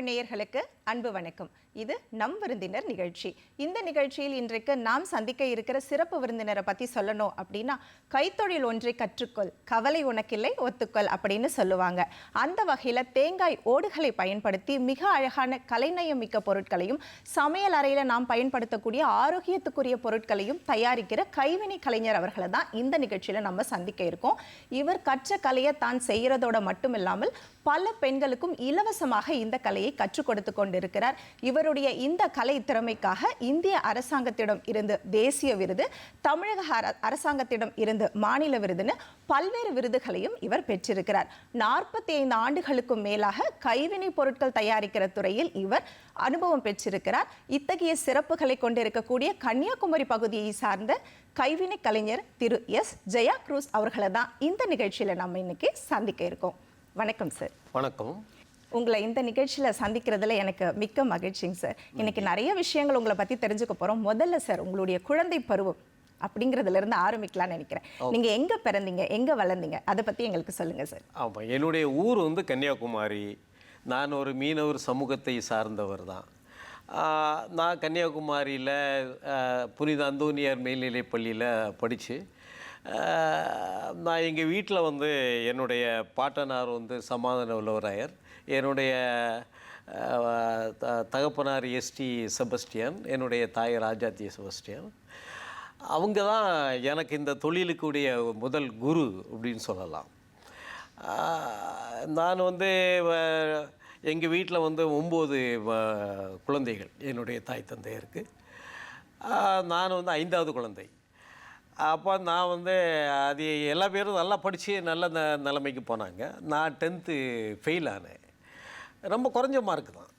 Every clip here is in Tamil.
தமிழ் நேயர்களுக்கு அன்பு வணக்கம். இது நம் விருந்தினர் நிகழ்ச்சி. இந்த நிகழ்ச்சியில் இன்றைக்கு நாம் சந்திக்க இருக்கிற சிறப்பு விருந்தினரை பத்தி சொல்லணும் அப்படின்னா கைத்தொழில் ஒன்றை கற்றுக்கொள் கவலை உனக்கில்லை ஒத்துக்கொள் அப்படின்னு சொல்லுவாங்க. அந்த வகையில தேங்காய் ஓடுகளை பயன்படுத்தி மிக அழகான கலைநயம் மிக்க பொருட்களையும் சமையல் அறையில நாம் பயன்படுத்தக்கூடிய ஆரோக்கியத்துக்குரிய பொருட்களையும் தயாரிக்கிற கைவினை கலைஞர் அவர்களை தான் இந்த நிகழ்ச்சியில நம்ம சந்திக்க இருக்கோம். இவர் கற்ற கலையை தான் செய்யறதோட மட்டும் இல்லாமல் பல பெண்களுக்கும் இலவசமாக இந்த கலையை கற்றுக் கொடுத்து கொண்டிருக்கிறார். இவர் இவருடைய இந்த கலை திறமைக்காக இந்திய அரசாங்கத்திடம் இருந்து தேசிய விருது தமிழக அரசாங்கத்திடம் இருந்து மாநில விருதுன்னு பல்வேறு விருதுகளையும் இவர் பெற்றிருக்கிறார். நாற்பத்தி ஐந்து ஆண்டுகளுக்கும் மேலாக கைவினை பொருட்கள் தயாரிக்கிற துறையில் இவர் அனுபவம் பெற்றிருக்கிறார். இத்தகைய சிறப்புகளை கொண்டிருக்கக்கூடிய கன்னியாகுமரி பகுதியை சார்ந்த கைவினை கலைஞர் திரு எஸ். ஜெயா குரூஸ் அவர்களை தான் இந்த நிகழ்ச்சியில நம்ம இன்னைக்கு சந்திக்க இருக்கோம். வணக்கம் சார். வணக்கம். உங்களை இந்த நிகழ்ச்சியில் சந்திக்கிறதுல எனக்கு மிக்க மகிழ்ச்சிங்க சார் இன்னைக்கு நிறைய விஷயங்கள் உங்களை பற்றி தெரிஞ்சுக்க போகிறோம் முதல்ல சார் உங்களுடைய குழந்தை பருவம் அப்படிங்கிறதுல இருந்து ஆரம்பிக்கலாம்னு நினைக்கிறேன். நீங்க எங்க பிறந்தீங்க? எங்க வளர்ந்தீங்க? அதை பத்தி எங்களுக்கு சொல்லுங்க சார் ஆமாம் என்னுடைய ஊர் வந்து கன்னியாகுமரி. நான் ஒரு மீனவர் சமூகத்தை சார்ந்தவர் தான். நான் கன்னியாகுமரியில் புனித அந்தோனியார் மேல்நிலைப் பள்ளியில் படித்து நான் எங்கள் வீட்டில் வந்து என்னுடைய பாட்டனார் வந்து சமாதான உள்ளவராயர் என்னுடைய த- தகப்பனார் எஸ்டி செபஸ்டியன் என்னுடைய தாய் ராஜாத்தி செபஸ்டியன். அவங்க தான் எனக்கு இந்த தொழிலுக்குடைய முதல் குரு அப்படின்னு சொல்லலாம். நான் வந்து எங்கள் வீட்டில் வந்து ஒம்பது குழந்தைகள் என்னுடைய தாய் தந்தையருக்கு. நான் வந்து ஐந்தாவது குழந்தை. அப்போ நான் வந்து அது எல்லா பேரும் நல்லா படித்து நல்ல ந நிலைமைக்கு போனாங்க. நான் டென்த்து ஃபெயில் ஆனேன். ரொம்ப குறைஞ்ச மார்க் தான்.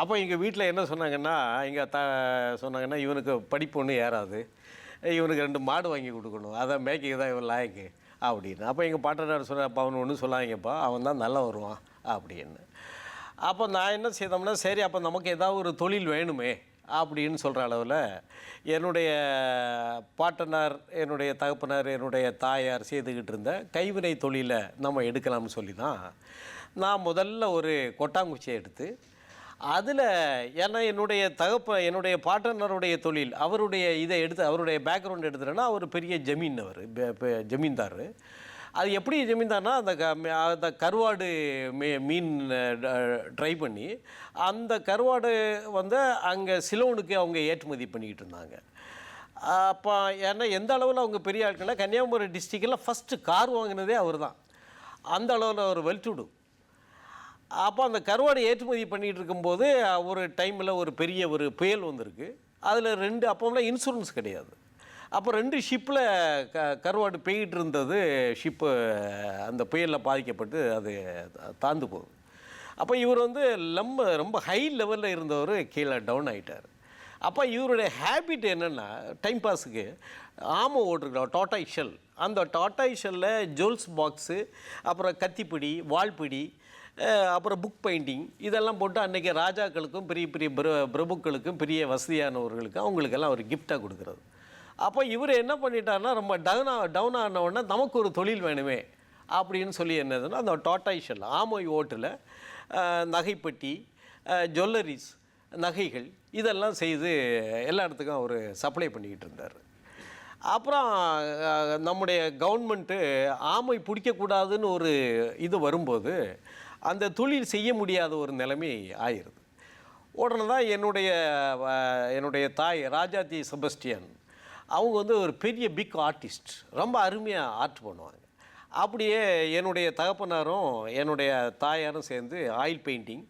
அப்போ எங்கள் வீட்டில் என்ன சொன்னாங்கன்னா எங்கள் த சொன்னாங்கன்னா இவனுக்கு படிப்பு ஒன்றும் ஏறாது. இவனுக்கு ரெண்டு மாடு வாங்கி கொடுக்கணும். அதான் மேய்க்கு தான் இவன் லாயக்கு. அப்படின்னு. அப்போ எங்கள் பாட்டனார் சொன்ன அப்போ அவன் ஒன்றும் சொல்லாங்கப்பா அவன் தான் நல்லா வருவான். அப்படின்னு. அப்போ நான் என்ன செய்தோம்னா சரி அப்போ நமக்கு ஏதாவது ஒரு தொழில் வேணுமே அப்படின்னு சொல்கிற அளவில் என்னுடைய பாட்டனார் என்னுடைய தகப்பனார் என்னுடைய தாயார் செய்துக்கிட்டு இருந்த கைவினை தொழிலை நம்ம எடுக்கலாம்னு சொல்லி தான் நான் முதல்ல ஒரு கொட்டாங்குச்சியை எடுத்து அதில் ஏன்னா என்னுடைய தகப்ப என்னுடைய பாட்டனருடைய தொழில் அவருடைய இதை எடுத்து அவருடைய பேக்ரவுண்ட் எடுத்துட்டேன்னா அவர் பெரிய ஜமீன் அவர் ஜமீன்தார். அது எப்படி ஜமீன்தார்னா அந்த க அந்த கருவாடு மீ மீன் ட்ரை பண்ணி அந்த கருவாடு வந்து அங்கே சிலோனுக்கு அவங்க ஏற்றுமதி பண்ணிக்கிட்டு இருந்தாங்க. அப்போ ஏன்னா எந்த அளவில் அவங்க பெரிய ஆட்கள்னா கன்னியாகுமரி டிஸ்ட்ரிக்டில் ஃபஸ்ட்டு கார் வாங்கினதே அவர் தான் அந்த அளவில் அவர் வெல்டுடு அப்போ அந்த கருவாடை ஏற்றுமதி பண்ணிகிட்டு இருக்கும்போது ஒரு டைமில் ஒரு பெரிய ஒரு புயல் வந்திருக்கு. அதில் ரெண்டு அப்போலாம் இன்சூரன்ஸ் கிடையாது. அப்போ ரெண்டு ஷிப்பில் க கருவாடு பெய்கிட்டு இருந்தது ஷிப்பு அந்த புயலில் பாதிக்கப்பட்டு அது தாழ்ந்து போகுது. அப்போ இவர் வந்து ரொம்ப ரொம்ப ஹை லெவலில் இருந்தவர் கீழே டவுன் ஆகிட்டார் அப்போ இவருடைய ஹேபிட் என்னென்னா டைம் பாஸுக்கு ஆமை ஓட்டுருக்கலாம் டாட்டாய் ஷெல் அந்த டாட்டாய் ஷெல்லில் ஜுவல்ஸ் பாக்ஸு அப்புறம் கத்திப்பிடி வாள்பிடி அப்புறம் புக் பெயிண்டிங் இதெல்லாம் போட்டு அன்றைக்கி ராஜாக்களுக்கும் பெரிய பெரிய பிர பிரபுக்களுக்கும் பெரிய வசதியானவர்களுக்கும் அவங்களுக்கெல்லாம் ஒரு கிஃப்டாக கொடுக்குறது. அப்போ இவர் என்ன பண்ணிட்டாருன்னா ரொம்ப டவுன் டவுன் ஆனவுடனே நமக்கு ஒரு தொழில் வேணுமே அப்படின்னு சொல்லி என்னதுன்னா அந்த டாட்டாய் ஆமை ஓட்டில் நகைப்பட்டி ஜுவல்லரிஸ் நகைகள் இதெல்லாம் செய்து எல்லா இடத்துக்கும் அவர் சப்ளை பண்ணிக்கிட்டு இருந்தார். அப்புறம் நம்முடைய கவர்மெண்ட்டு ஆமை பிடிக்கக்கூடாதுன்னு ஒரு இது வரும்போது அந்த தொழில் செய்ய முடியாத ஒரு நிலைமை ஆயிடுது. உடனே தான் என்னுடைய என்னுடைய தாய் ராஜாஜி செபஸ்டியன் அவங்க வந்து ஒரு பெரிய பிக் ஆர்டிஸ்ட் ரொம்ப அருமையாக ஆர்ட் பண்ணுவாங்க. அப்படியே என்னுடைய தகப்பனாரும் என்னுடைய தாயாரும் சேர்ந்து ஆயில் பெயிண்டிங்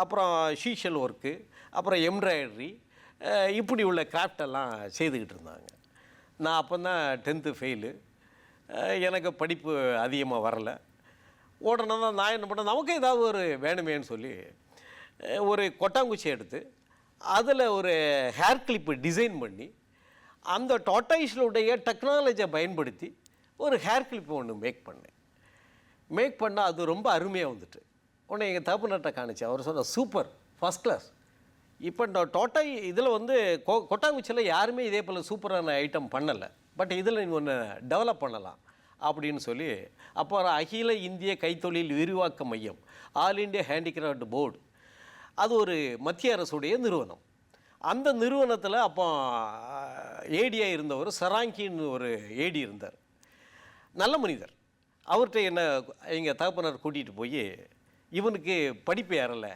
அப்புறம் ஷீஷல் ஒர்க்கு அப்புறம் எம்ப்ராய்டரி இப்படி உள்ள கிராஃப்டெல்லாம் செய்துக்கிட்டு இருந்தாங்க. நான் அப்போ தான் டென்த்து ஃபெயிலு எனக்கு படிப்பு அதிகமாக வரலை. உடனே தான் நான் என்ன பண்ணேன் நமக்கு ஏதாவது ஒரு வேணுமேன்னு சொல்லி ஒரு கொட்டாங்குச்சி எடுத்து அதில் ஒரு ஹேர் கிளிப்பு டிசைன் பண்ணி அந்த டாட்டாய்ஸ்லுடைய டெக்னாலஜியை பயன்படுத்தி ஒரு ஹேர் கிளிப்பு ஒன்று மேக் பண்ணேன். மேக் பண்ணால் அது ரொம்ப அருமையாக வந்துட்டு. உடனே எங்கள் தகப்பனர்கிட்ட காணிச்சு அவர் சொன்ன சூப்பர் ஃபஸ்ட் கிளாஸ் இப்போ இந்த டோட்டாய் இதில் வந்து கொ கொட்டாங்குச்சியில் யாருமே இதே போல் சூப்பரான ஐட்டம் பண்ணலை. பட் இதில் நீங்கள் ஒன்று டெவலப் பண்ணலாம். அப்படின்னு சொல்லி அப்புறம் அகில இந்திய கைத்தொழில் விரிவாக்க மையம் ஆல் இந்தியா ஹேண்டிகிராஃப்ட் போர்டு அது ஒரு மத்திய அரசுடைய நிறுவனம். அந்த நிறுவனத்தில் அப்போ ஏடியாக இருந்தவர் சராங்கின்னு ஒரு ஏடி இருந்தார். நல்ல மனிதர். அவர்கிட்ட என்ன எங்கள் தகப்பனார் கூட்டிகிட்டு போய் இவனுக்கு படிப்பு ஏறலை.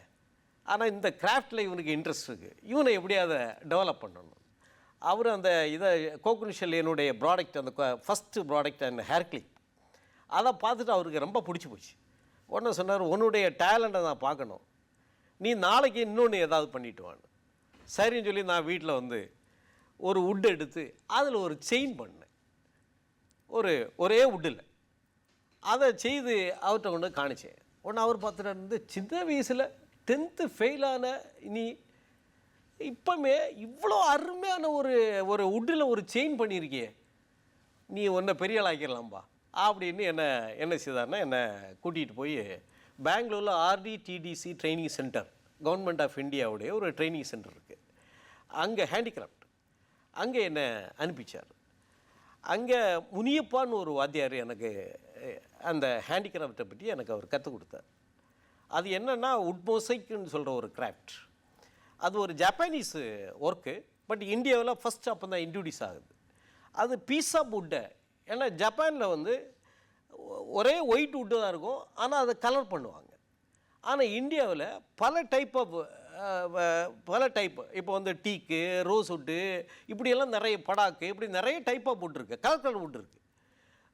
ஆனால் இந்த கிராஃப்டில் இவனுக்கு இன்ட்ரெஸ்ட் இருக்குது இவனை எப்படியாவது டெவலப் பண்ணணும். அவர் அந்த இதை கோகுனிஷல் என்னுடைய ப்ராடக்ட் அந்த first product and hair clip அதை பார்த்துட்டு அவருக்கு ரொம்ப பிடிச்சி போச்சு. உடனே சொன்னார் உன்னுடைய டேலண்ட்டை நான் பார்க்கணும். நீ நாளைக்கு இன்னொன்று ஏதாவது பண்ணிட்டு வான்னு சரின்னு சொல்லி நான் வீட்டில் வந்து ஒரு உட் எடுத்து அதில் ஒரு செயின் பண்ணேன். ஒரு ஒரே உட்டில் அதை செய்து அவர்கிட்ட கொண்டு காணிச்சேன். உடனே அவர் பார்த்துட்டு இருந்து சின்ன வயசில் டென்த்து ஃபெயிலான நீ இப்போமே இவ்வளோ அருமையான ஒரு ஒரு வுட்டில் ஒரு செயின் பண்ணியிருக்கியே நீ ஒன்றை பெரிய ஆளாக்கிடலாம்பா அப்படின்னு என்ன என்ன செய்தார்னா என்னை கூட்டிகிட்டு போய் பெங்களூரில் RTDTC training centre government of இந்தியாவுடைய ஒரு ட்ரைனிங் சென்டர் இருக்குது அங்கே ஹேண்டிகிராஃப்ட் அங்கே என்னை அனுப்பிச்சார். அங்கே முனியப்பான்னு ஒரு வாத்தியார் எனக்கு அந்த ஹேண்டிகிராஃப்டை பற்றி எனக்கு அவர் கற்றுக் கொடுத்தார். அது என்னென்னா உட்மோசைக்குன்னு சொல்கிற ஒரு கிராஃப்ட் அது ஒரு ஜப்பானீஸ் ஒர்க்கு பட் இந்தியாவில் ஃபஸ்ட் அப்போ தான் இன்ட்ரடியூஸ் ஆகுது. அது பீஸா புட்டை ஏன்னா ஜப்பானில் வந்து ஒரே ஒயிட் வுட்டு தான் இருக்கும் ஆனால் அதை கலர் பண்ணுவாங்க. ஆனால் இந்தியாவில் பல டைப் ஆஃப் பல டைப் இப்போ வந்து டீக்கு ரோஸ் வுட்டு இப்படியெல்லாம் நிறைய படாக்கு இப்படி நிறைய டைப் ஆஃப் இருக்குது கலர் கலர் வுட் இருக்குது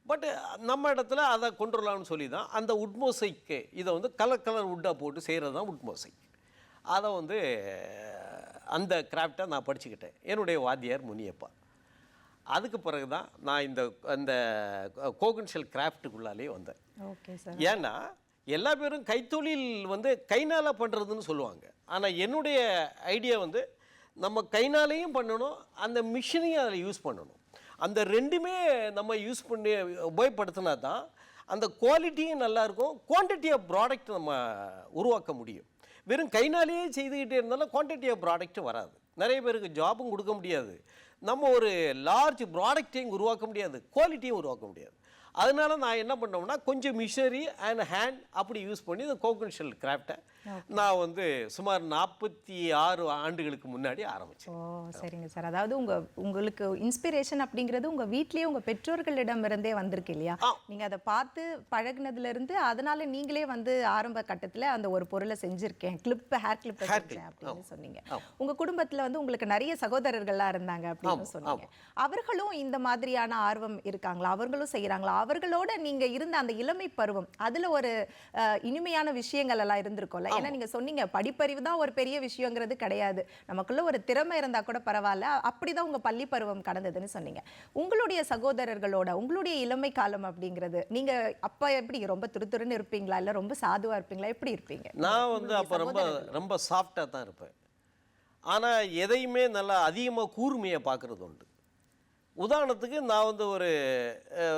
பட் நம்ம இடத்துல அதை கொண்டு வரலாம்னு சொல்லி தான் அந்த உட்மோசைக்கு இதை வந்து கலர் கலர் வுட்டாக போட்டு செய்கிறது தான் உட்மோசைக்கு அதை வந்து அந்த கிராஃப்டை நான் படிச்சுக்கிட்டேன். என்னுடைய வாத்தியார் முனியப்பா. அதுக்கு பிறகு தான் நான் இந்த அந்த கோகன்ஷியல் கிராஃப்ட்டுக்குள்ளாலே வந்தேன். Okay sir. ஏன்னா எல்லா பேரும் கைத்தொழில் வந்து கைனால் பண்ணுறதுன்னு சொல்லுவாங்க. ஆனால் என்னுடைய ஐடியா வந்து நம்ம கைனாலையும் பண்ணணும் அந்த மிஷினையும் அதில் யூஸ் பண்ணணும். அந்த ரெண்டுமே நம்ம யூஸ் பண்ணி உபயோகப்படுத்தினா தான் அந்த குவாலிட்டியும் நல்லாயிருக்கும் குவான்டிட்டி ஆஃப் ப்ராடக்ட் நம்ம உருவாக்க முடியும். வெறும் கைனாலேயே செய்துக்கிட்டே இருந்தாலும் குவான்டிட்டி ஆஃப் ப்ராடக்ட்டும் வராது. நிறைய பேருக்கு ஜாபும் கொடுக்க முடியாது. நம்ம ஒரு லார்ஜ் ப்ராடக்டையும் உருவாக்க முடியாது. குவாலிட்டியும் உருவாக்க முடியாது. அதனால நான் என்ன பண்ணோம்னா கொஞ்சம் மிஷினரி அண்ட் ஹேண்ட் அப்படி யூஸ் பண்ணி இந்த கோகன்ஷியல் கிராஃப்டை நான் வந்து சுமார் நாற்பத்தி ஆறு ஆண்டுகளுக்கு முன்னாடி ஆரம்பித்தேன் ஓ சரிங்க சார். அதாவது உங்க உங்களுக்கு இன்ஸ்பிரேஷன் அப்படிங்கிறது உங்க வீட்லயே உங்க பெற்றோர்களிடம் இருந்தே வந்திருக்கு இல்லையா. நீங்க அதை பார்த்து பழகுனதுல இருந்து அதனால நீங்களே வந்து ஆரம்ப கட்டத்துல அந்த ஒரு பொருளை செஞ்சிருக்கேன். கிளிப் ஹேர் கிளிப் செஞ்சேன் அப்படின்னு. சொன்னீங்க. உங்க குடும்பத்துல வந்து உங்களுக்கு நிறைய சகோதரர்கள்லாம் இருந்தாங்க அப்படின்னு சொன்னீங்க. அவர்களும் இந்த மாதிரியான ஆர்வம் இருக்காங்களா? அவர்களும் செய்யறாங்களா அவர்களோட நீங்க இருந்த அந்த இளமை பருவம் அதுல ஒரு இனிமையான விஷயங்கள் எல்லாம் இருந்திருக்கும்ல? ஏன்னா நீங்க சொன்னீங்க படிப்பறிவு தான் ஒரு பெரிய விஷயங்கிறது கிடையாது. நமக்குள்ள ஒரு திறமை இருந்தா கூட பரவாயில்ல. அப்படிதான் உங்க பள்ளி பருவம் கடந்ததுன்னு சொன்னீங்க. உங்களுடைய சகோதரர்களோட உங்களுடைய இளமை காலம் அப்படிங்கிறது நீங்க அப்ப எப்படி ரொம்ப துருதுருன்னு இருப்பீங்களா? இல்ல ரொம்ப சாதுவா இருப்பீங்களா? எப்படி இருப்பீங்க? நான் வந்து அப்போ ரொம்ப ரொம்ப சாஃப்டாக தான் இருப்பேன். ஆனால் எதையுமே நல்லா அதிகமாக கூர்மையை பார்க்குறது உண்டு. உதாரணத்துக்கு நான் வந்து ஒரு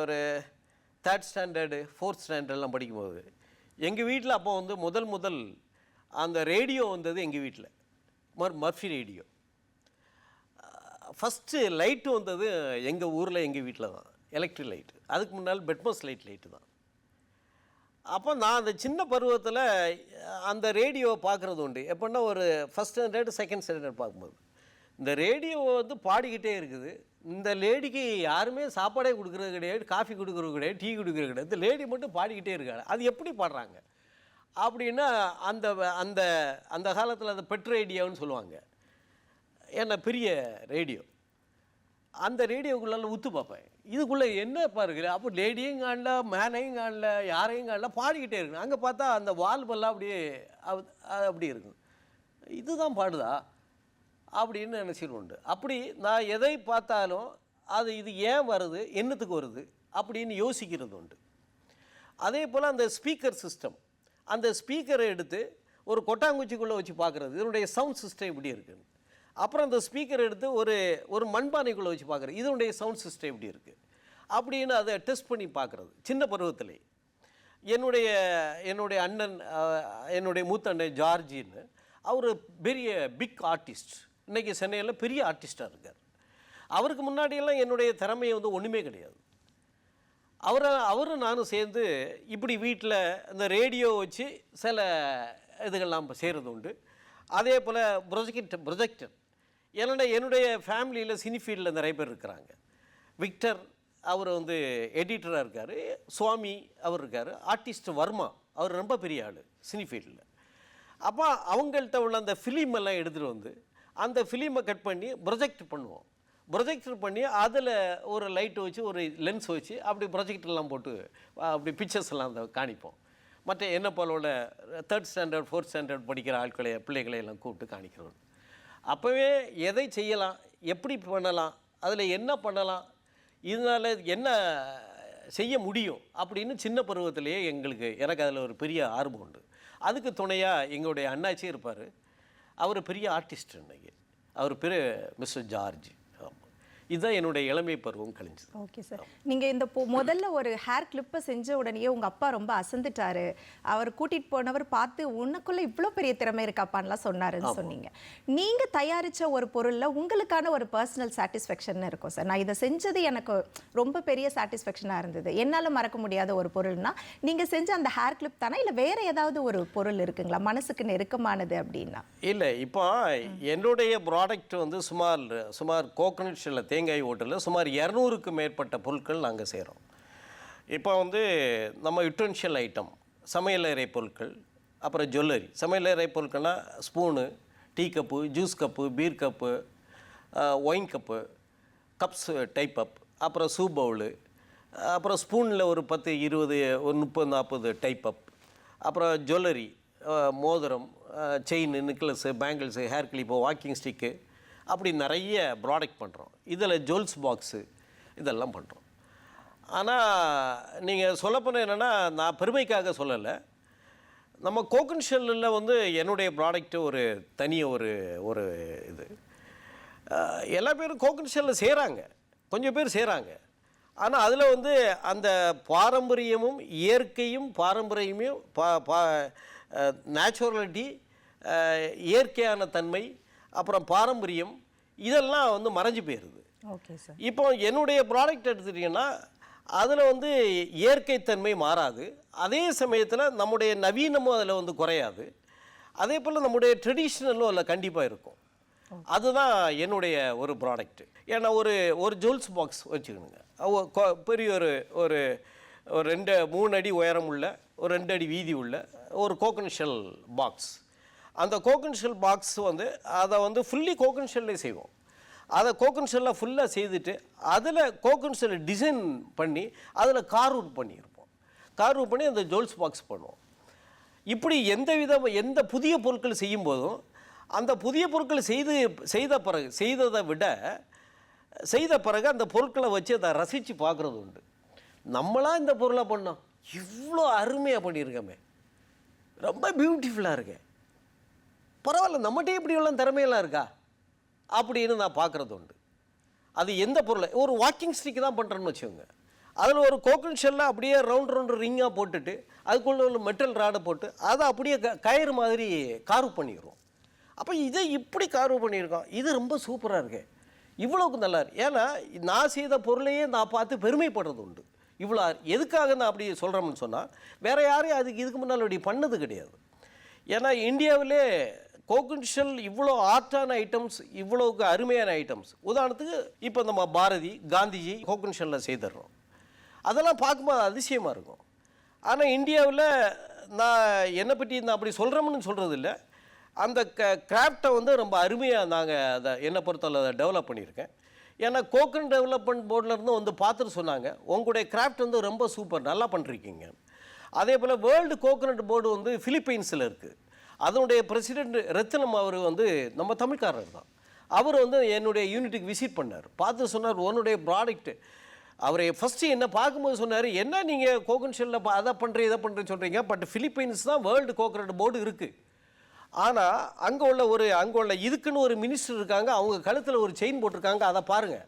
ஒரு தேர்ட் ஸ்டாண்டர்டு ஃபோர்த் ஸ்டாண்டர்ட்லாம் படிக்கும்போது எங்கள் வீட்டில் அப்போ வந்து முதல் முதல் அந்த ரேடியோ வந்தது எங்கள் வீட்டில் மர் மர்ஃபி ரேடியோ. ஃபஸ்ட்டு லைட்டு வந்தது எங்கள் ஊரில் எங்கள் வீட்டில் தான். Electric light. அதுக்கு முன்னால் பெட்மோஸ் லைட் லைட்டு தான். அப்போ நான் அந்த சின்ன பருவத்தில் அந்த ரேடியோவை பார்க்குறது உண்டு. எப்படின்னா ஒரு ஃபஸ்ட் ஸ்டாண்டர்டு செகண்ட் ஸ்டாண்டர்ட் பார்க்கும்போது. இந்த ரேடியோ வந்து பாடிக்கிட்டே இருக்குது. இந்த லேடிக்கு யாருமே சாப்பாடே கொடுக்குறது கிடையாது காஃபி கொடுக்குறது கிடையாது டீ கொடுக்குறது கிடையாது. இந்த லேடி மட்டும் பாடிக்கிட்டே இருக்காங்க. அது எப்படி பாடுறாங்க? அப்படின்னா அந்த அந்த அந்த காலத்தில் அந்த பெட் ரேடியோன்னு சொல்லுவாங்க. என்ன பெரிய ரேடியோ. அந்த ரேடியோக்குள்ளால உத்து பார்ப்பேன். இதுக்குள்ளே என்ன பாருக்கு அப்போ லேடியும் காணல மேனையும் காணல யாரையும் காணல பாடிக்கிட்டே இருக்கணும் அங்கே பார்த்தா அந்த வால்பெல்லாம் அப்படியே அப்படி இருக்கும். இதுதான் பாடுதா? அப்படின்னு நினச்சிட்டு உண்டு. அப்படி நான் எதை பார்த்தாலும் அது இது ஏன் வருது என்னத்துக்கு வருது அப்படின்னு யோசிக்கிறது உண்டு. அதே போல் அந்த ஸ்பீக்கர் சிஸ்டம் அந்த ஸ்பீக்கரை எடுத்து ஒரு கொட்டாங்குச்சிக்குள்ளே வச்சு பார்க்குறது. இதனுடைய சவுண்ட் சிஸ்டம் இப்படி இருக்குன்னு அப்புறம் அந்த ஸ்பீக்கர் எடுத்து ஒரு ஒரு மண்பானைக்குள்ளே வச்சு பார்க்குறது. இதனுடைய சவுண்ட் சிஸ்டம் இப்படி இருக்குது அப்படின்னு அதை டெஸ்ட் பண்ணி பார்க்குறது. சின்ன பருவத்திலே. என்னுடைய என்னுடைய அண்ணன் என்னுடைய மூத்த அண்ணன் ஜார்ஜின்னு அவர் பெரிய பிக் ஆர்டிஸ்ட் இன்றைக்கி சென்னையில் பெரிய ஆர்டிஸ்டாக இருக்கார். அவருக்கு முன்னாடியெல்லாம் என்னுடைய திறமையை வந்து ஒன்றுமே கிடையாது. அவரை அவரும் நானும் சேர்ந்து இப்படி வீட்டில் இந்த ரேடியோ வச்சு சில இதுகள்லாம் செய்கிறது உண்டு. அதே போல் ப்ரொஜெக்ட் ப்ரொஜெக்டர். என்னோட என்னுடைய ஃபேமிலியில் சினி ஃபீல்டில் நிறைய பேர் இருக்கிறாங்க. விக்டர் அவர் வந்து எடிட்டராக இருக்கார் சுவாமி அவர் இருக்கார் ஆர்டிஸ்ட் வர்மா அவர் ரொம்ப பெரிய ஆள் சினி ஃபீல்டில். அப்போ அவங்கள்ட்ட உள்ள அந்த ஃபிலிம் எல்லாம் எடுத்துகிட்டு வந்து அந்த ஃபிலிமை கட் பண்ணி ப்ரொஜெக்ட் பண்ணுவோம். ப்ரொஜெக்டர் பண்ணி அதில் ஒரு லைட் வச்சு ஒரு லென்ஸ் வச்சு அப்படி ப்ரொஜெக்டர்லாம் போட்டு அப்படி பிக்சர்ஸ் எல்லாம் அந்த காணிப்போம். மற்ற என்ன போலோட தேர்ட் ஸ்டாண்டர்ட் ஃபோர்த் ஸ்டாண்டர்ட் படிக்கிற ஆட்களை பிள்ளைகளை எல்லாம் கூப்பிட்டு காணிக்கிறோம் அப்போவே எதை செய்யலாம் எப்படி பண்ணலாம் அதில் என்ன பண்ணலாம் இதனால் என்ன செய்ய முடியும் அப்படின்னு சின்ன பருவத்திலேயே எங்களுக்கு எனக்கு அதில் ஒரு பெரிய ஆர்வம் உண்டு. அதுக்கு துணையாக எங்களுடைய அண்ணாச்சி இருப்பார். அவர் பெரிய ஆர்டிஸ்ட் இன்னைக்கு. அவர் பேர் மிஸ்டர் ஜார்ஜ். இதுதான் என்னுடைய இளமை பருவம் கழிஞ்சது. ஓகே சார் நீங்க இந்த முதல்ல ஒரு ஹேர் கிளிப்பை செஞ்ச உடனேயே உங்க அப்பா ரொம்ப அசந்துட்டாரு. அவர் கூட்டிட்டு போனவர் பார்த்து உனக்குள்ள இவ்வளோ பெரிய திறமை இருக்காப்பான்லாம் சொன்னாருன்னு சொன்னீங்க. நீங்க தயாரிச்ச ஒரு பொருள்ல உங்களுக்கான ஒரு பர்சனல் சாட்டிஸ்ஃபேக்ஷன் இருக்கும் சார் நான் இதை செஞ்சது எனக்கு ரொம்ப பெரிய சாட்டிஸ்ஃபேக்ஷனா இருந்தது. என்னால மறக்க முடியாத ஒரு பொருள்னா நீங்க செஞ்ச அந்த ஹேர் கிளிப் தானே? இல்ல வேற ஏதாவது ஒரு பொருள் இருக்குங்களா? மனசுக்கு நெருக்கமானது அப்படின்னா? இல்லை இப்போ என்னுடைய ப்ராடக்ட் வந்து சுமார் சுமார் கோகனட் ஷெல்லில் தேங்காய் ஓட்டலில் சுமார் இரநூறுக்கு மேற்பட்ட பொருட்கள் நாங்கள் செய்கிறோம் இப்போ வந்து நம்ம யுட்டென்ஷியல் ஐட்டம் சமையலறை பொருட்கள் அப்புறம் ஜுவல்லரி. சமையலறை பொருட்கள்னால் spoon tea cup juice cup beer cup wine cup cups type அப் அப்புறம் சூப் பவுலு அப்புறம் ஸ்பூனில் ஒரு பத்து இருபது ஒரு முப்பது நாற்பது டைப் அப் அப்புறம் ஜுவல்லரி மோதிரம் chain necklace bangles hair clip walking stick அப்படி நிறைய ப்ராடக்ட் பண்ணுறோம் இதில் ஜுவல்ஸ் பாக்ஸு இதெல்லாம் பண்ணுறோம் ஆனால் நீங்கள் சொல்லப்போனால் என்னென்னா நான் பெருமைக்காக சொல்லலை. நம்ம கோக்கன் ஷெல்லில் வந்து என்னுடைய ப்ராடக்ட்டு ஒரு தனி ஒரு ஒரு இது. எல்லா பேரும் கோகன் ஷெல்லில் செய்கிறாங்க கொஞ்சம் பேர் செய்கிறாங்க ஆனால் அதில் வந்து அந்த பாரம்பரியமும் இயற்கையும் பாரம்பரியமும் பா பா நேச்சுரலிட்டி இயற்கையான தன்மை அப்புறம் பாரம்பரியம் இதெல்லாம் வந்து மறைஞ்சு போயிடுது ஓகே சார் இப்போ என்னுடைய ப்ராடக்ட் எடுத்துட்டிங்கன்னா அதில் வந்து இயற்கைத்தன்மை மாறாது. அதே சமயத்தில் நம்முடைய நவீனமும் அதில் வந்து குறையாது. அதே போல் நம்முடைய ட்ரெடிஷ்னலும் அதில் கண்டிப்பாக இருக்கும். அதுதான் என்னுடைய ஒரு ப்ராடக்ட் ஏன்னா ஒரு ஒரு ஜுவல்ஸ் பாக்ஸ் வச்சுக்கணுங்க. பெரிய ஒரு ஒரு ஒரு ரெண்டு மூணு அடி உயரம் உள்ள ஒரு ரெண்டு அடி வீதி உள்ள ஒரு கோகன் ஷெல் பாக்ஸ் அந்த கோக்கன் ஷெல் பாக்ஸ் வந்து அதை வந்து ஃபுல்லி கோக்கன் ஷெல்லே செய்வோம். அதை கோக்கன் ஷெல்லை ஃபுல்லாக செய்துட்டு அதில் கோக்கன் ஷெல் டிசைன் பண்ணி அதில் கார் ரூட் பண்ணியிருப்போம். கார் ரூட் பண்ணி அந்த ஜுவல்ஸ் பாக்ஸ் பண்ணுவோம். இப்படி எந்த விதமாக எந்த புதிய பொருட்கள் செய்யும் போதும் அந்த புதிய பொருட்கள் செய்து செய்த பிறகு செய்ததை விட செய்த பிறகு அந்த பொருட்களை வச்சு அதை ரசித்து பார்க்குறது உண்டு. நம்மளாம் இந்த பொருளை பண்ணோம். இவ்வளோ அருமையாக பண்ணியிருக்கோமே. ரொம்ப பியூட்டிஃபுல்லாக இருக்கேன் பரவாயில்ல நம்மகிட்டே இப்படி உள்ள திறமையெல்லாம் இருக்கா? அப்படின்னு நான் பார்க்குறது உண்டு. அது எந்த பொருளை? ஒரு வாக்கிங் ஸ்டிக் தான் பண்ணுறேன்னு வச்சுக்கோங்க. அதில் ஒரு கோக்கன் ஷெல்லை அப்படியே ரவுண்ட் ரவுண்டு ரிங்காக போட்டுட்டு அதுக்குள்ளே ஒரு மெட்டல் ராடை போட்டு அதை அப்படியே க கயிறு மாதிரி கார்வ் பண்ணிடுவோம். அப்போ இதை இப்படி கார்வ் பண்ணியிருக்கோம். இது ரொம்ப சூப்பராக இருக்கு. இவ்வளோக்கு நல்லா இருக்கு. ஏன்னா நான் செய்த பொருளையே நான் பார்த்து பெருமைப்படுறது உண்டு. இவ்வளோ எதுக்காக நான் அப்படி சொல்கிறோம்னு சொன்னால் வேறு யாரையும் அதுக்கு இதுக்கு முன்னால் அப்படி பண்ணது கிடையாது. ஏன்னா இந்தியாவிலே கோகுன்ஷல் இவ்வளோ ஆர்ட்டான ஐட்டம்ஸ் இவ்வளோக்கு அருமையான ஐட்டம்ஸ் உதாரணத்துக்கு இப்போ நம்ம பாரதி காந்திஜி கோகுன்ஷலில் செய்துடுறோம். அதெல்லாம் பார்க்கும்போது அதிசயமாக இருக்கும். ஆனால் இந்தியாவில் நான் என்னை பற்றி நான் அப்படி சொல்கிறோம்னு சொல்கிறது இல்லை அந்த க கிராஃப்டை வந்து ரொம்ப அருமையாக நாங்கள் அதை என்னை பொறுத்தவரை அதை டெவலப் பண்ணியிருக்கேன். ஏன்னா கோக்கன் டெவலப்மெண்ட் போர்டிலேருந்து வந்து பார்த்துட்டு சொன்னாங்க உங்களுடைய கிராஃப்ட் வந்து ரொம்ப சூப்பர் நல்லா பண்ணிருக்கீங்க. அதே போல் வேர்ல்டு கோகனட் போர்டு வந்து ஃபிலிப்பைன்ஸில் இருக்குது அதனுடைய பிரசிடெண்ட் ரத்தினம் அவர் வந்து நம்ம தமிழ்காரர் தான். அவர் வந்து என்னுடைய யூனிட்டுக்கு விசிட் பண்ணார். பார்த்து சொன்னார் உன்னுடைய ப்ராடக்ட்டு அவரை ஃபஸ்ட்டு என்ன பார்க்கும்போது சொன்னார் என்ன நீங்கள் கோகன் ஷெல்லில் அதை பண்ணுறீங்க இதை பண்ணுறேன்னு சொல்கிறீங்க பட் ஃபிலிப்பைன்ஸ் தான் வேர்ல்டு கோகனட் போர்டு இருக்குது ஆனால் அங்கே உள்ள ஒரு அங்கே உள்ள இதுக்குன்னு ஒரு மினிஸ்டர் இருக்காங்க அவங்க கழுத்தில் ஒரு செயின் போட்டிருக்காங்க அதை பாருங்கள்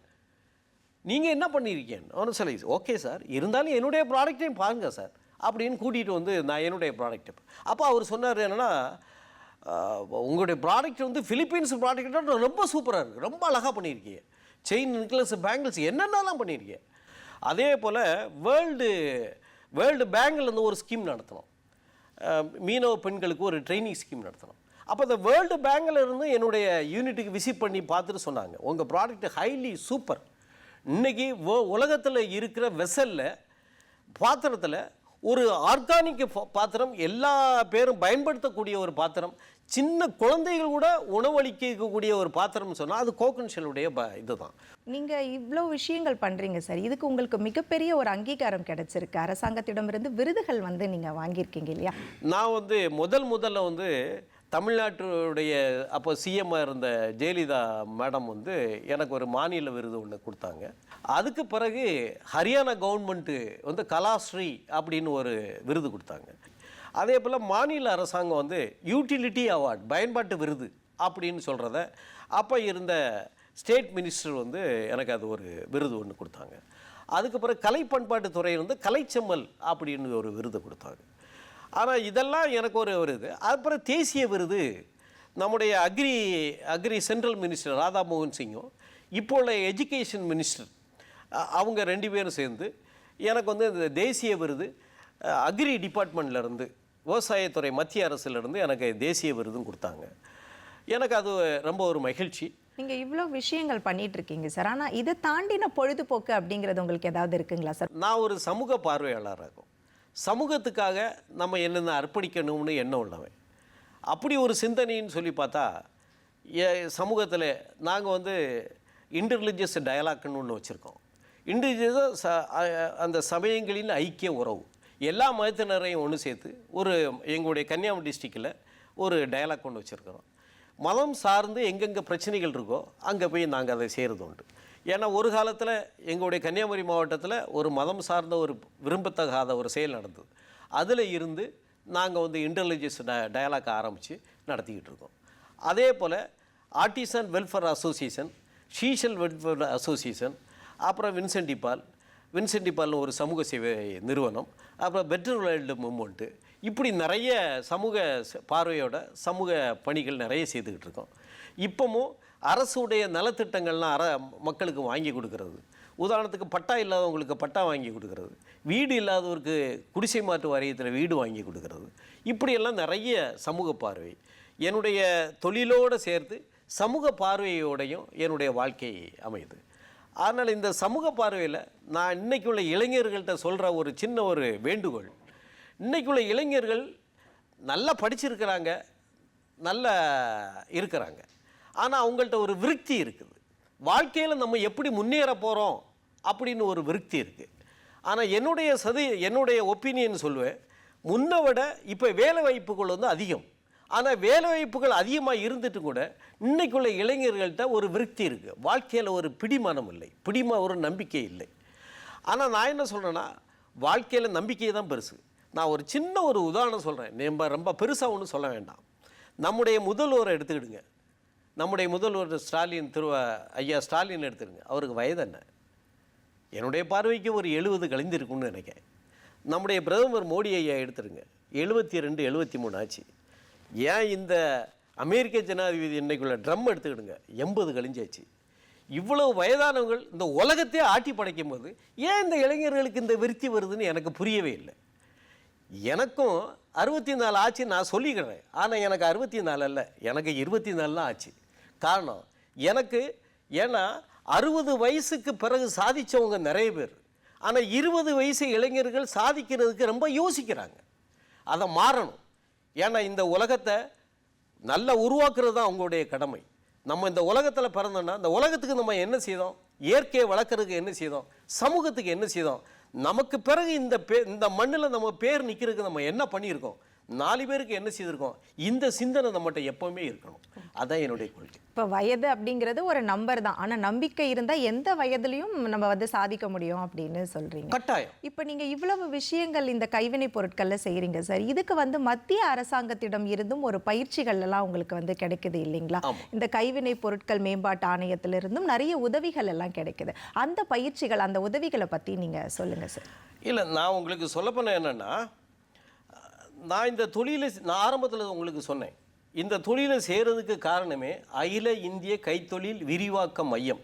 நீங்கள் என்ன பண்ணியிருக்கீங்க ஒன்றும் சொல்லி ஓகே சார் இருந்தாலும் என்னுடைய ப்ராடக்ட்டையும் பாருங்கள் சார். அப்படின்னு கூட்டிகிட்டு வந்து நான் என்னுடைய ப்ராடக்ட் அப்போ அவர் சொன்னார் என்னென்னா உங்களுடைய ப்ராடக்ட் வந்து ஃபிலிப்பீன்ஸ் ப்ராடக்ட் ரொம்ப சூப்பராக இருக்குது ரொம்ப அழகாக பண்ணியிருக்கீங்க செயின் நெக்லஸ் பேங்கிள்ஸ் என்னென்னலாம் பண்ணியிருக்கீங்க அதே போல் வேர்ல்டு வேர்ல்டு பேங்க்லேருந்து ஒரு ஸ்கீம் நடத்தணும். மீனவ பெண்களுக்கு ஒரு ட்ரைனிங் ஸ்கீம் நடத்தணும். அப்போ இந்த வேர்ல்டு பேங்கில் இருந்து என்னுடைய யூனிட்டுக்கு விசிட் பண்ணி பார்த்துட்டு சொன்னாங்க. உங்கள் ப்ராடக்ட் ஹைலி சூப்பர் இன்னைக்கு உலகத்தில் இருக்கிற வெசலில் பாத்திரத்தில் ஒரு ஆர்கானிக் பாத்திரம் எல்லா பேரும் பயன்படுத்தக்கூடிய ஒரு பாத்திரம் சின்ன குழந்தைகள் கூட உணவளிக்கக்கூடிய ஒரு பாத்திரம்னு சொன்னால் அது கோகன் ஷெல்லுடைய ப இதுதான். நீங்க இவ்வளோ விஷயங்கள் பண்றீங்க சார். இதுக்கு உங்களுக்கு மிகப்பெரிய ஒரு அங்கீகாரம் கிடைச்சிருக்கு. அரசாங்கத்திடமிருந்து விருதுகள் வந்து நீங்க வாங்கியிருக்கீங்க இல்லையா? நான் வந்து முதல் முதல்ல வந்து தமிழ்நாட்டுடைய அப்போ சிஎம்மாக இருந்த ஜெயலலிதா மேடம் வந்து எனக்கு ஒரு மாநில விருது ஒன்று கொடுத்தாங்க. அதுக்கு பிறகு ஹரியானா கவர்மெண்ட்டு வந்து கலாஸ்ரீ அப்படின்னு ஒரு விருது கொடுத்தாங்க. அதே போல் மாநில அரசாங்கம் வந்து யூட்டிலிட்டி அவார்ட் பயன்பாட்டு விருது அப்படின்னு சொல்கிறத அப்போ இருந்த ஸ்டேட் மினிஸ்டர் வந்து எனக்கு அது ஒரு விருது ஒன்று கொடுத்தாங்க. அதுக்கு பிறகு கலை பண்பாட்டு வந்து கலைச்செம்மல் அப்படின்னு ஒரு விருது கொடுத்தாங்க. ஆனால் இதெல்லாம் எனக்கு ஒரு ஒரு இது. அப்புறம் தேசிய விருது. நம்முடைய agri agri central minister Radha மோகன் சிங்கும் இப்போ உள்ள எஜுகேஷன் மினிஸ்டர் அவங்க ரெண்டு பேரும் சேர்ந்து எனக்கு வந்து இந்த தேசிய விருது அக்ரி டிபார்ட்மெண்ட்ல இருந்து விவசாயத்துறை மத்திய அரசுலேருந்து எனக்கு தேசிய விருதும் கொடுத்தாங்க. எனக்கு அது ரொம்ப ஒரு மகிழ்ச்சி. நீங்க இவ்வளோ விஷயங்கள் பண்ணிட்டு இருக்கீங்க சார். ஆனா இதை தாண்டின பொழுதுபோக்கு அப்படிங்கிறது உங்களுக்கு ஏதாவது இருக்குங்களா சார்? நான் ஒரு சமூக பார்வையாளராகும். சமூகத்துக்காக நம்ம என்னென்ன அர்ப்பணிக்கணும்னு எண்ணம் உள்ளவன். அப்படி ஒரு சிந்தனைன்னு சொல்லி பார்த்தா சமூகத்தில் நாங்கள் வந்து இன்டர்லிஜியஸ் டயலாக்னு ஒன்று வச்சுருக்கோம். இன்டர்லிஜியஸ் ச அந்த சமயங்களின் ஐக்கிய உறவு. எல்லா மதத்தினரையும் ஒன்று சேர்த்து ஒரு எங்களுடைய கன்னியாகுமரி டிஸ்ட்ரிக்டில் ஒரு டயலாக் ஒன்று வச்சுருக்கிறோம். மதம் சார்ந்து எங்கெங்கே பிரச்சனைகள் இருக்கோ அங்கே போய் நாங்கள் அதை செய்கிறது உண்டு. ஏன்னா ஒரு காலத்தில் எங்களுடைய கன்னியாகுமரி மாவட்டத்தில் ஒரு மதம் சார்ந்த ஒரு விரும்பத்தகாத ஒரு செயல் நடந்தது. அதில் இருந்து நாங்கள் வந்து இன்டெலிஜென்ஸ் ட டயலாக் ஆரம்பித்து நடத்திக்கிட்டு இருக்கோம். அதே போல் artisan welfare association seashell welfare association அப்புறம் வின்சென்டிபால் வின்சென்டிபால்னு ஒரு சமூக சேவை நிறுவனம் அப்புறம் பெட்டர் வேர்ல்டு மூமெண்ட்டு இப்படி நிறைய சமூக பார்வையோட சமூக பணிகள் நிறைய செய்துக்கிட்டு இருக்கோம். இப்போவும் அரசுடைய நலத்திட்டங்கள்லாம் அற மக்களுக்கு வாங்கி கொடுக்கறது. உதாரணத்துக்கு பட்டா இல்லாதவங்களுக்கு பட்டா வாங்கி கொடுக்கறது. வீடு இல்லாதவருக்கு குடிசை மாற்று வாரியத்தில் வீடு வாங்கி கொடுக்கறது. இப்படியெல்லாம் நிறைய சமூக பார்வை. என்னுடைய தொழிலோடு சேர்த்து சமூக பார்வையோடையும் என்னுடைய வாழ்க்கை அமையுது. அதனால் இந்த சமூக பார்வையில் நான் இன்றைக்கு உள்ள இளைஞர்கள்ட்ட சொல்கிற ஒரு சின்ன ஒரு வேண்டுகோள். இன்னைக்குள்ள இளைஞர்கள் நல்லா படிச்சிருக்கிறாங்க நல்லா இருக்கிறாங்க. ஆனால் அவங்கள்ட்ட ஒரு விருத்தி இருக்குது. வாழ்க்கையில் நம்ம எப்படி முன்னேற போகிறோம் அப்படின்னு ஒரு விருத்தி இருக்குது ஆனால் என்னுடைய சதி என்னுடைய ஒப்பீனியன் சொல்லுவேன் முன்னை விட இப்போ வேலை வாய்ப்புகள் வந்து அதிகம். ஆனால் வேலை வாய்ப்புகள் அதிகமாக இருந்துட்டு கூட இன்றைக்குள்ள இளைஞர்கள்ட்ட ஒரு விருத்தி இருக்குது வாழ்க்கையில் ஒரு பிடிமானம் இல்லை. பிடிமா ஒரு நம்பிக்கை இல்லை. ஆனால் நான் என்ன சொல்கிறேன்னா வாழ்க்கையில் நம்பிக்கை தான் பெருசு. நான் ஒரு சின்ன ஒரு உதாரணம் சொல்கிறேன் நம்ம ரொம்ப பெருசாக ஒன்றும் சொல்ல வேண்டாம். நம்முடைய முதல்வரை எடுத்துக்கிடுங்க. நம்முடைய முதல்வர் ஸ்டாலின் திரு ஐயா ஸ்டாலின் எடுத்துடுங்க அவருக்கு வயது என்ன? என்னுடைய பார்வைக்கு ஒரு எழுபது கழிந்திருக்கும்னு நினைக்கிறேன். நம்முடைய பிரதமர் மோடி ஐயா எடுத்துருங்க. எழுபத்தி ரெண்டு எழுபத்தி மூணு ஆச்சு. ஏன் இந்த அமெரிக்க ஜனாதிபதி இன்னைக்குள்ள ட்ரம் எடுத்துக்கிடுங்க? எண்பது கழிஞ்சாச்சு. இவ்வளவு வயதானவங்கள் இந்த உலகத்தையே ஆட்டி படைக்கும் போது ஏன் இந்த இளைஞர்களுக்கு இந்த விருத்தி வருதுன்னு எனக்கு புரியவே இல்லை. எனக்கும் அறுபத்தி நாலு ஆச்சு நான் சொல்லிக்கிறேன். ஆனால் எனக்கு அறுபத்தி நாலு அல்ல. எனக்கு இருபத்தி நாலு தான் ஆச்சு. காரணம். எனக்கு ஏன்னா அறுபது வயசுக்கு பிறகு சாதித்தவங்க நிறைய பேர். ஆனால் இருபது வயசு இளைஞர்கள் சாதிக்கிறதுக்கு ரொம்ப யோசிக்கிறாங்க. அதை மாறணும். ஏன்னா இந்த உலகத்தை நல்லா உருவாக்குறது தான் அவங்களுடைய கடமை. நம்ம இந்த உலகத்தில் பிறந்தோன்னா இந்த உலகத்துக்கு நம்ம என்ன செய்தோம்? இயற்கையை வளர்க்குறதுக்கு என்ன செய்தோம்? சமூகத்துக்கு என்ன செய்தோம்? நமக்கு பிறகு இந்த பே இந்த மண்ணில் நம்ம பேர் நிற்கிறதுக்கு நம்ம என்ன பண்ணியிருக்கோம்? நாலு பேருக்கு என்ன செய்திருக்கோம்? இந்த சிந்தனை நம்மகிட்ட எப்பவுமே இருக்கணும். அதான் என்னுடைய கொள்கை. இப்போ வயது அப்படிங்கிறது ஒரு நம்பர் தான். ஆனா நம்பிக்கை இருந்தா எந்த வயதுலயும் நம்ம வந்து சாதிக்க முடியும் அப்படின்னு சொல்றீங்க. கட்டாயம். இப்போ நீங்க இவ்வளவு விஷயங்கள் இந்த கைவினை பொருட்கள்ல செய்றீங்க சார். இதுக்கு வந்து மத்திய அரசாங்கத்திடம் இருந்தும் ஒரு பயிற்சிகள் எல்லாம் உங்களுக்கு வந்து கிடைக்குது இல்லைங்களா. இந்த கைவினை பொருட்கள் மேம்பாட்டு ஆணையத்திலிருந்தும் நிறைய உதவிகள் எல்லாம் கிடைக்குது. அந்த பயிற்சிகள் அந்த உதவிகளை பத்தி நீங்க சொல்லுங்க சார். இல்லை நான் உங்களுக்கு சொல்லப்போன என்னென்னா நான் இந்த தொழிலை நான் ஆரம்பத்தில் உங்களுக்கு சொன்னேன். இந்த தொழிலை செய்கிறதுக்கு காரணமே அகில இந்திய கைத்தொழில் விரிவாக்க மையம்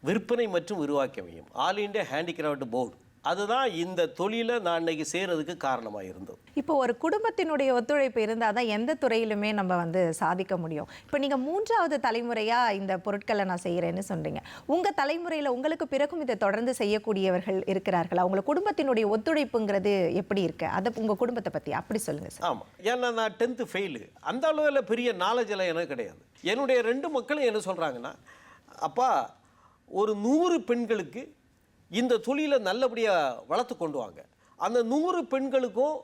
விற்பனை மற்றும் விரிவாக்க மையம். All India handicraft board. அதுதான் இந்த தொழிலை நான் இன்னைக்கு செய்கிறதுக்கு காரணமாக இருந்தது. இப்போ ஒரு குடும்பத்தினுடைய ஒத்துழைப்பு இருந்தால் தான் எந்த துறையிலுமே நம்ம வந்து சாதிக்க முடியும். இப்போ நீங்கள் மூன்றாவது தலைமுறையாக இந்த பொருட்களை நான் செய்கிறேன்னு சொல்கிறீங்க உங்கள் தலைமுறையில் உங்களுக்கு பிறகும் இதை தொடர்ந்து செய்யக்கூடியவர்கள் இருக்கிறார்களா? உங்கள் குடும்பத்தினுடைய ஒத்துழைப்புங்கிறது எப்படி இருக்கு? அதை உங்கள் குடும்பத்தை பற்றி அப்படி சொல்லுங்கள் சார். ஆமாம் ஏன்னா நான் டென்த்து ஃபெயிலு அந்த அளவில் பெரிய நாலேஜ் எல்லாம் எனக்கு கிடையாது. என்னுடைய ரெண்டு மக்களும் என்ன சொல்கிறாங்கன்னா அப்பா ஒரு நூறு பெண்களுக்கு இந்த தொழிலை நல்லபடியாக வளர்த்து கொண்டு வாங்க. அந்த நூறு பெண்களுக்கும்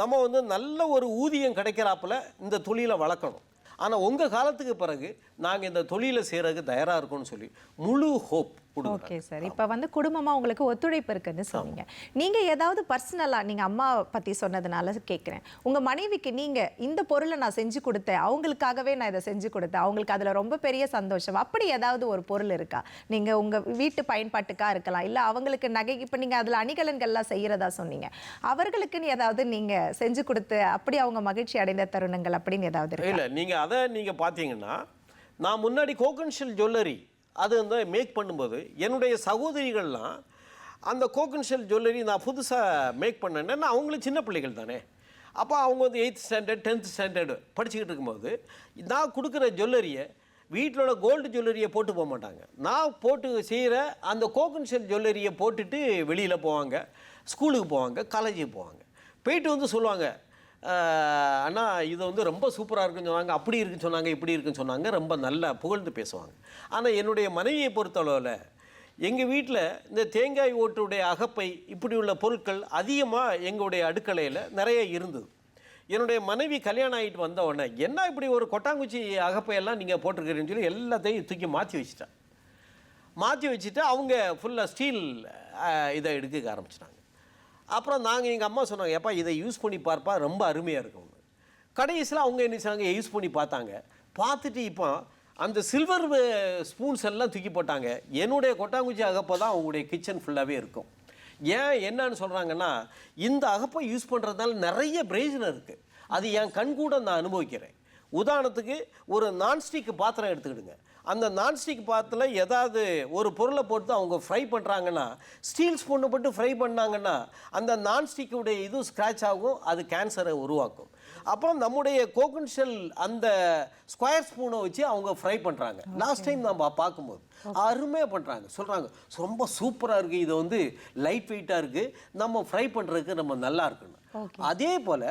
நம்ம வந்து நல்ல ஒரு ஊதியம் கிடைக்கிறாப்புல இந்த தொழிலை வளர்க்கணும். ஆனால் உங்கள் காலத்துக்கு பிறகு நாங்கள் இந்த தொழிலை செய்கிறதுக்கு தயாராக இருக்கோம்னு சொல்லி முழு ஹோப் ஓகே சார். இப்போ வந்து குடும்பமாக உங்களுக்கு ஒத்துழைப்பு இருக்குன்னு சொன்னீங்க. நீங்கள் ஏதாவது பர்சனலாக நீங்கள் அம்மா பற்றி சொன்னதுனால கேட்குறேன் உங்கள் மனைவிக்கு நீங்கள் இந்த பொருளை நான் செஞ்சு கொடுத்தேன் அவங்களுக்காகவே நான் இதை செஞ்சு கொடுத்தேன் அவங்களுக்கு அதில் ரொம்ப பெரிய சந்தோஷம். அப்படி ஏதாவது ஒரு பொருள் இருக்கா? நீங்கள் உங்கள் வீட்டு பயன்பாட்டுக்காக இருக்கலாம் இல்லை அவங்களுக்கு நகை இப்போ நீங்கள் அதில் அணிகலன்கள்லாம் செய்கிறதா சொன்னீங்க. அவர்களுக்குன்னு ஏதாவது நீங்கள் செஞ்சு கொடுத்து அப்படி அவங்க மகிழ்ச்சி அடைந்த தருணங்கள் அப்படின்னு ஏதாவது இருக்கா? இல்லை நீங்கள் அதை நீங்கள் பார்த்தீங்கன்னா நான் முன்னாடி கோகன்ஷியல் ஜுவல்லரி அது வந்து மேக் பண்ணும்போது என்னுடைய சகோதரிகள்லாம் அந்த கோகன்ஷியல் ஜுவல்லரி நான் புதுசாக மேக் பண்ணேன்னா அவங்களும் சின்ன பிள்ளைகள் தானே. அப்போ அவங்க வந்து எயித் ஸ்டாண்டர்ட் டென்த் ஸ்டாண்டர்டு படிச்சுக்கிட்டு இருக்கும்போது நான் கொடுக்குற ஜுவல்லரியை வீட்டிலோட கோல்டு ஜுவல்லரியை போட்டு போக மாட்டாங்க. நான் போட்டு செய்கிற அந்த கோகன்ஷியல் ஜுவல்லரியை போட்டுட்டு வெளியில் போவாங்க ஸ்கூலுக்கு போவாங்க காலேஜுக்கு போவாங்க. போயிட்டு வந்து சொல்லுவாங்க ஆனால் அண்ணா இது வந்து ரொம்ப சூப்பராக இருக்குன்னு சொன்னாங்க. அப்படி இருக்குன்னு சொன்னாங்க இப்படி இருக்குன்னு சொன்னாங்க. ரொம்ப நல்லா புகழ்ந்து பேசுவாங்க. ஆனால் என்னுடைய மனைவியை பொறுத்தளவில் எங்கள் வீட்டில் இந்த தேங்காய் ஓட்டுடைய அகப்பை இப்படி உள்ள பொருட்கள் அதிகமாக எங்களுடைய அடுக்கலையில் நிறைய இருந்தது. என்னுடைய மனைவி கல்யாணம் ஆகிட்டு வந்த உடனே என்ன இப்படி ஒரு கொட்டாங்குச்சி அகப்பையெல்லாம் நீங்கள் போட்டிருக்கிறீங்கன்னு சொல்லி எல்லாத்தையும் தூக்கி மாற்றி வச்சுட்டேன் மாற்றி வச்சுட்டு அவங்க ஃபுல்லாக ஸ்டீல் இதை எடுக்க ஆரம்பிச்சிட்டாங்க. அப்புறம் நாங்கள் எங்கள் அம்மா சொன்னாங்க எப்பா இதை யூஸ் பண்ணி பார்ப்பா ரொம்ப அருமையாக இருக்கும் கடைசியில் அவங்க என்ன செய்றாங்க யூஸ் பண்ணி பார்த்தாங்க. பார்த்துட்டு இப்போ அந்த சில்வர் ஸ்பூன்ஸ் எல்லாம் தூக்கி போட்டாங்க. என்னுடைய கொட்டாங்குச்சி அகப்போ தான் அவங்களுடைய கிச்சன் ஃபுல்லாகவே இருக்கும். ஏன் என்னன்னு சொல்கிறாங்கன்னா இந்த அகப்பை யூஸ் பண்ணுறதுனால நிறைய பிரயோஜனம் இருக்குது அது என் கண் கூட நான் அனுபவிக்கிறேன். உதாரணத்துக்கு ஒரு நான்ஸ்டிக் பாத்திரம் எடுத்துக்கிடுங்க. அந்த நான்ஸ்டிக் பாத்திரத்தில் ஏதாவது ஒரு பொருளை போட்டு அவங்க ஃப்ரை பண்ணுறாங்கன்னா ஸ்டீல் ஸ்பூனை போட்டு ஃப்ரை பண்ணாங்கன்னா அந்த நான்ஸ்டிக்குடைய இது ஸ்க்ராட்ச் ஆகும் அது கேன்சரை உருவாக்கும். அப்புறம் நம்முடைய கோகன் ஷெல் அந்த ஸ்கொயர் ஸ்பூனை வச்சு அவங்க ஃப்ரை பண்ணுறாங்க லாஸ்ட் டைம் நம்ம பார்க்கும்போது அருமையாக பண்ணுறாங்க சொல்கிறாங்க ரொம்ப சூப்பராக இருக்குது இது வந்து லைட் வெயிட்டாக இருக்குது நம்ம ஃப்ரை பண்ணுறதுக்கு நம்ம நல்லா இருக்குன்னு அதே போல்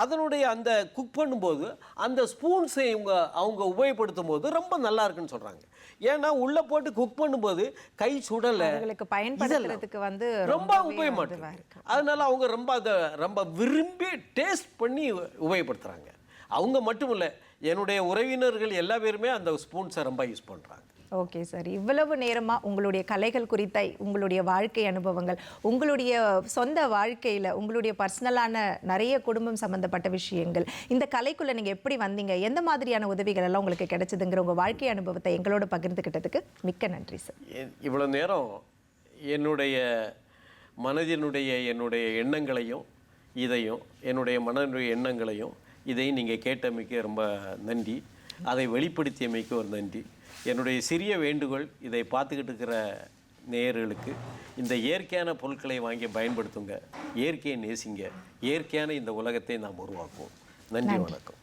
அதனுடைய அந்த குக் பண்ணும்போது அந்த ஸ்பூன்ஸை இவங்க அவங்க உபயோகப்படுத்தும் போது ரொம்ப நல்லா இருக்குன்னு சொல்கிறாங்க ஏன்னா உள்ளே போட்டு குக் பண்ணும்போது கை சுடலை. பயன்படுத்துறதுக்கு வந்து ரொம்ப இருக்கு. அதனால அவங்க ரொம்ப அதை ரொம்ப விரும்பி டேஸ்ட் பண்ணி உபயோகப்படுத்துகிறாங்க அவங்க மட்டும் இல்லை என்னுடைய உறவினர்கள் எல்லா பேருமே அந்த ஸ்பூன்ஸை ரொம்ப யூஸ் பண்ணுறாங்க ஓகே சார். இவ்வளவு நேரமாக உங்களுடைய கலைகள் குறித்த உங்களுடைய வாழ்க்கை அனுபவங்கள் உங்களுடைய சொந்த வாழ்க்கையில் உங்களுடைய பர்சனலான நிறைய குடும்பம் சம்மந்தப்பட்ட விஷயங்கள் இந்த கலைக்குள்ளே நீங்கள் எப்படி வந்தீங்க எந்த மாதிரியான உதவிகள் எல்லாம் உங்களுக்கு கிடைச்சதுங்கிற உங்கள் வாழ்க்கை அனுபவத்தை எங்களோட பகிர்ந்துக்கிட்டதுக்கு மிக்க நன்றி சார். எ- நேரம் என்னுடைய மனதினுடைய என்னுடைய எண்ணங்களையும் இதையும் என்னுடைய மனதினுடைய எண்ணங்களையும் இதையும் நீங்கள் கேட்டமைக்கு ரொம்ப நன்றி. அதை வெளிப்படுத்தியமைக்கு ஒரு நன்றி. என்னுடைய சிறிய வேண்டுகோள் இதை பார்த்துக்கிட்டு இருக்கிற நேயர்களுக்கு இந்த இயற்கையான பொருட்களை வாங்கி பயன்படுத்துங்க இயற்கையை நேசிங்க இயற்கையான இந்த உலகத்தை நாம் உருவாக்குவோம். நன்றி வணக்கம்.